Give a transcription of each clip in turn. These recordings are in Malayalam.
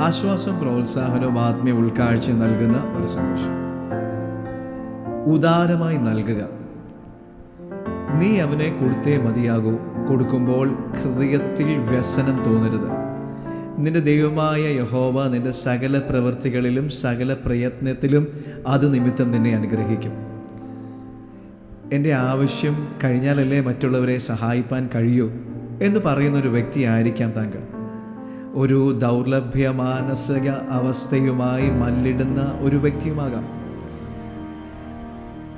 ആശ്വാസം പ്രോത്സാഹനവും ആത്മീയ ഉൾക്കാഴ്ച നൽകുന്ന ഒരു സന്ദേശം ഉദാരമായി നൽകുക. നീ അവനെ കൊടുത്തേ മതിയാകൂ. കൊടുക്കുമ്പോൾ ഹൃദയത്തിൽ വ്യസനം തോന്നരുത്. നിന്റെ ദൈവമായ യഹോവ നിന്റെ സകല പ്രവൃത്തികളിലും സകല പ്രയത്നത്തിലും അത് നിമിത്തം നിന്നെ അനുഗ്രഹിക്കും. എന്റെ ആവശ്യം കഴിഞ്ഞാലല്ലേ മറ്റുള്ളവരെ സഹായിപ്പാൻ കഴിയൂ എന്ന് പറയുന്ന ഒരു വ്യക്തിയായിരിക്കാം താങ്കൾ. ഒരു ദൗർലഭ്യ മാനസിക അവസ്ഥയുമായി മല്ലിടുന്ന ഒരു വ്യക്തിയുമാകാം.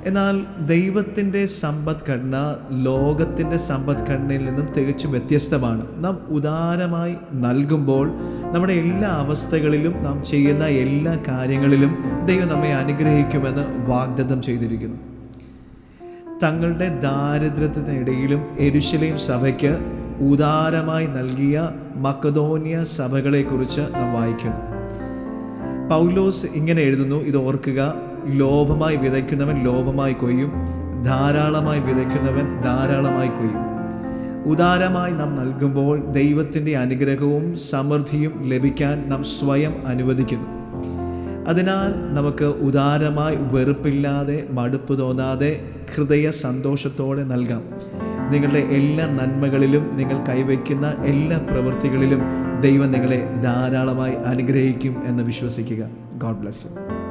എന്നാൽ ദൈവത്തിന്റെ സമ്പദ്ഘടന ലോകത്തിന്റെ സമ്പദ്ഘടനയിൽ നിന്നും തികച്ചും വ്യത്യസ്തമാണ്. നാം ഉദാരമായി നൽകുമ്പോൾ നമ്മുടെ എല്ലാ അവസ്ഥകളിലും നാം ചെയ്യുന്ന എല്ലാ കാര്യങ്ങളിലും ദൈവം നമ്മെ അനുഗ്രഹിക്കുമെന്ന് വാഗ്ദത്തം ചെയ്തിരിക്കുന്നു. തങ്ങളുടെ ദാരിദ്ര്യത്തിനിടയിലും എരുശലേം സഭയ്ക്ക് ഉദാരമായി നൽകിയ മക്കതോനിയ സഭകളെക്കുറിച്ച് നാം വായിക്കും. പൗലോസ് ഇങ്ങനെ എഴുതുന്നു ഇത് ഓർക്കുക ലോഭമായി വിതയ്ക്കുന്നവൻ ലോഭമായി കൊയ്യും ധാരാളമായി വിതയ്ക്കുന്നവൻ ധാരാളമായി കൊയ്യും. ഉദാരമായി നാം നൽകുമ്പോൾ ദൈവത്തിന്റെ അനുഗ്രഹവും സമൃദ്ധിയും ലഭിക്കാൻ നാം സ്വയം അനുവദിക്കുന്നു. അതിനാൽ നമുക്ക് ഉദാരമായി വെറുപ്പില്ലാതെ മടുപ്പ് തോന്നാതെ ഹൃദയ സന്തോഷത്തോടെ നൽകാം. നിങ്ങളുടെ എല്ലാ നന്മകളിലും നിങ്ങൾ കൈവയ്ക്കുന്ന എല്ലാ പ്രവൃത്തികളിലും ദൈവം നിങ്ങളെ ധാരാളമായി അനുഗ്രഹിക്കും എന്ന് വിശ്വസിക്കുക. God bless you